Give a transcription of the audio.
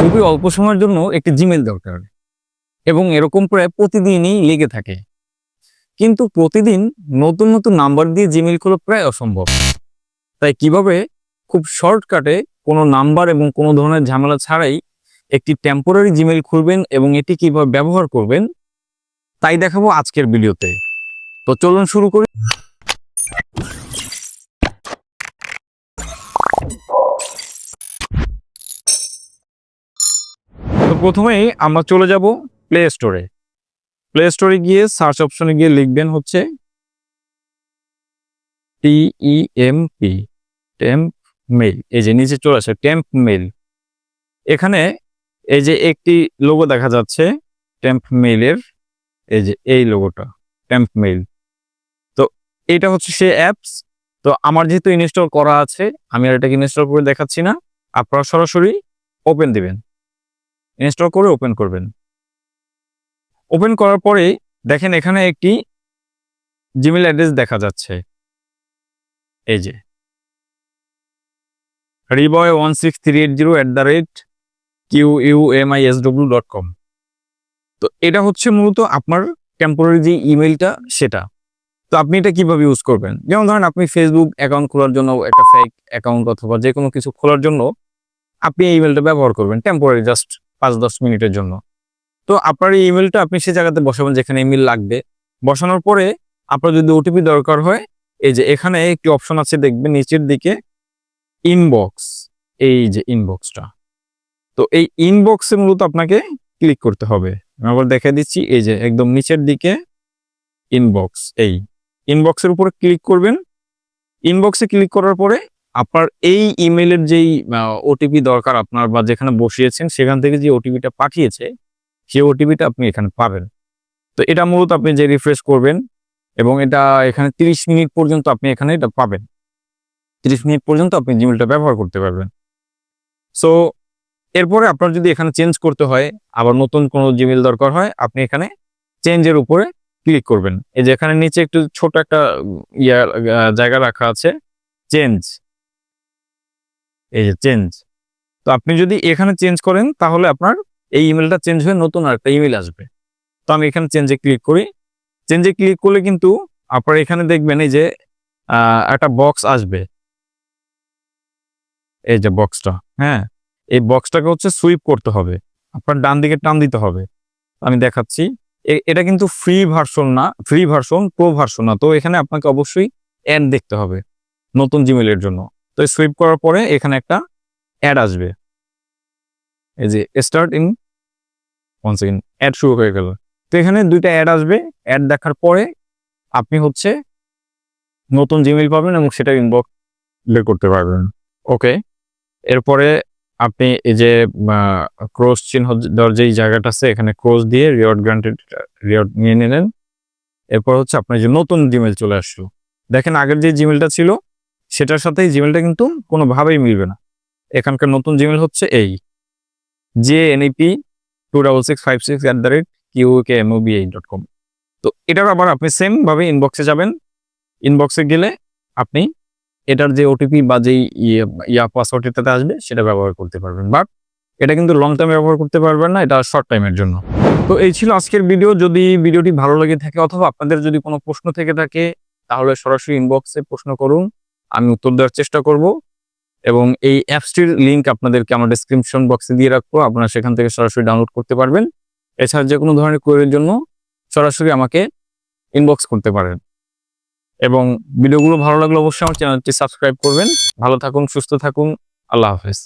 খুবই অল্প সময়ের জন্য একটি জিমেল দরকার। এবং এরকম প্রায় প্রতিদিনই লেগে থাকে। কিন্তু প্রতিদিন নতুন নতুন নাম্বার দিয়ে জিমেল খোলা প্রায় অসম্ভব। তাই কীভাবে খুব শর্টকাটে কোনো নাম্বার এবং কোনো ধরনের ঝামেলা ছাড়াই একটি টেম্পোরারি জিমেল খুলবেন এবং এটি কীভাবে ব্যবহার করবেন, তাই দেখাবো আজকের ভিডিওতে। তো চলুন শুরু করি। প্রথমেই আমরা চলে যাব প্লে স্টোরে প্লে স্টোরে গিয়ে সার্চ অপশনে গিয়ে লিখবেন হচ্ছে T E M P temp mail এই যে নিচে চলে আসে টেম্প মেল এখানে এই যে একটি লোগো দেখা যাচ্ছে টেম্প মেলের এই যে এই লোগোটা টেম্প মেইল তো এটা হচ্ছে সে অ্যাপস তো আমার যেহেতু ইনস্টল করা আছে, আমি আর এটাকে ইনস্টল করে দেখাচ্ছি না। আপনারা সরাসরি ওপেন দিবেন। ইনস্টল করে ওপেন করবেন। ওপেন করার পরে দেখেন এখানে একটি জিমেল অ্যাড্রেস দেখা যাচ্ছে। এই যে। Reboy one six three eight zero at the rate Q U M I S W dot com তো এটা হচ্ছে মূলত আপনার টেম্পোরারি যে ইমেলটা সেটা। তো আপনি এটা কীভাবে ইউজ করবেন? যেমন ধরেন আপনি ফেসবুক অ্যাকাউন্ট খোলার জন্য, একটা ফেক অ্যাকাউন্ট অথবা যে কোনো কিছু খোলার জন্য আপনি এই ইমেলটা ব্যবহার করবেন। টেম্পোরারি জাস্ট পাঁচ দশ মিনিটের জন্য। তো আপনার এই ইমেলটা আপনি সেই জায়গাতে বসাবেন যেখানে ইমেল লাগবে। বসানোর পরে আপনার যদি ওটিপি দরকার হয়, এই যে এখানে একটি অপশন আছে দেখবেন, নিচের দিকে ইনবক্স এই যে ইনবক্সটা তো এই ইনবক্সে মূলত আপনাকে ক্লিক করতে হবে। আমি আবার দেখা দিচ্ছি, এই যে একদম নিচের দিকে ইনবক্স এই। ইনবক্সের উপরে ক্লিক করবেন। ইনবক্সে ক্লিক করার পরে আপনার এই ইমেলের যেই ওটিপি দরকার আপনার বা যেখানে বসিয়েছেন, সেখান থেকে যে ওটিপিটা পাঠিয়েছে, সেই ওটিপিটা আপনি এখানে পাবেন। তো এটা মূলত আপনি যে রিফ্রেশ করবেন এবং এটা এখানে 30 মিনিট পর্যন্ত আপনি এখানে এটা পাবেন। 30 মিনিট পর্যন্ত আপনি জিমেলটা ব্যবহার করতে পারবেন। সো এরপরে আপনার যদি এখানে চেঞ্জ করতে হয়, আবার নতুন কোনো জিমেল দরকার হয়, আপনি এখানে চেঞ্জের উপরে ক্লিক করবেন। এই যে এখানে নিচে একটু ছোট একটা ইয়া জায়গা রাখা আছে চেঞ্জ এই যে চেঞ্জ তো আপনি যদি এখানে চেঞ্জ করেন, তাহলে আপনার এই ইমেলটা চেঞ্জ হয়ে নতুন আরেকটা ইমেল আসবে। তো আমি এখানে চেঞ্জে ক্লিক করি। চেঞ্জে ক্লিক করলে কিন্তু আপনার এখানে দেখবেন এই যে একটা বক্স আসবে। এই যে বক্সটা হ্যাঁ? এই বক্সটাকে হচ্ছে সুইপ করতে হবে। আপনার ডান দিকে টান দিতে হবে। আমি দেখাচ্ছি। এটা কিন্তু ফ্রি ভার্সন না ফ্রি ভার্সন প্রো ভার্সন না। তো এখানে আপনাকে অবশ্যই অ্যাড দেখতে হবে। নতুন জিমেলের জন্য। তো সুইপ করার পরে এখানে একটা অ্যাড আসবে। এই যে start in one second ad শুরু হয়ে গেল। তো এখানে দুইটা অ্যাড আসবে। অ্যাড দেখার পরে আপনি হচ্ছে নতুন জিমেল পাবেন এবং সেটা ইনবক্স করতে পারবেন। ওকে এরপরে আপনি এই যে ক্রস চিহ্ন দেওয়ার যেই জায়গাটা আছে, এখানে ক্রস দিয়ে রিওয়ার্ড গ্রান্টেড রিওয়ার্ড নিয়ে নিলেন। এরপর হচ্ছে আপনার যে নতুন জিমেল চলে আসলো। দেখেন আগের যে জিমেলটা ছিল সেটার সাথে এই জিমেলটা কিন্তু কোনোভাবেই মিলবে না। এখানকার নতুন জিমেল হচ্ছে এই। J N E P two double six five six at the rate Q K M এই ডট কম তো এটার আবার আপনি সেম ভাবে ইনবক্সে যাবেন। ইনবক্সে গেলে আপনি এটার যে ওটিপি বা যেই ইয়ে ইয়া পাসওয়ার্ড এটাতে আসবে, সেটা ব্যবহার করতে পারবেন। বাট এটা কিন্তু লং টাইম ব্যবহার করতে পারবেন না, এটা শর্ট টাইমের জন্য। তো এই ছিল আজকের ভিডিও যদি ভিডিওটি ভালো লেগে থাকে অথবা আপনাদের যদি কোনো প্রশ্ন থেকে থাকে, তাহলে সরাসরি ইনবক্সে প্রশ্ন করুন। আমি উত্তর দেওয়ার চেষ্টা করব এবং এই অ্যাপসটির লিঙ্ক আপনাদেরকে আমার ডিসক্রিপশন বক্সে দিয়ে রাখব। আপনারা সেখান থেকে সরাসরি ডাউনলোড করতে পারবেন। এছাড়া যে কোনো ধরনের কোয়ের জন্য সরাসরি আমাকে ইনবক্স করতে পারেন। এবং ভিডিওগুলো ভালো লাগলে অবশ্যই আমার চ্যানেলটি সাবস্ক্রাইব করবেন। ভালো থাকুন, সুস্থ থাকুন। আল্লাহ হাফেজ।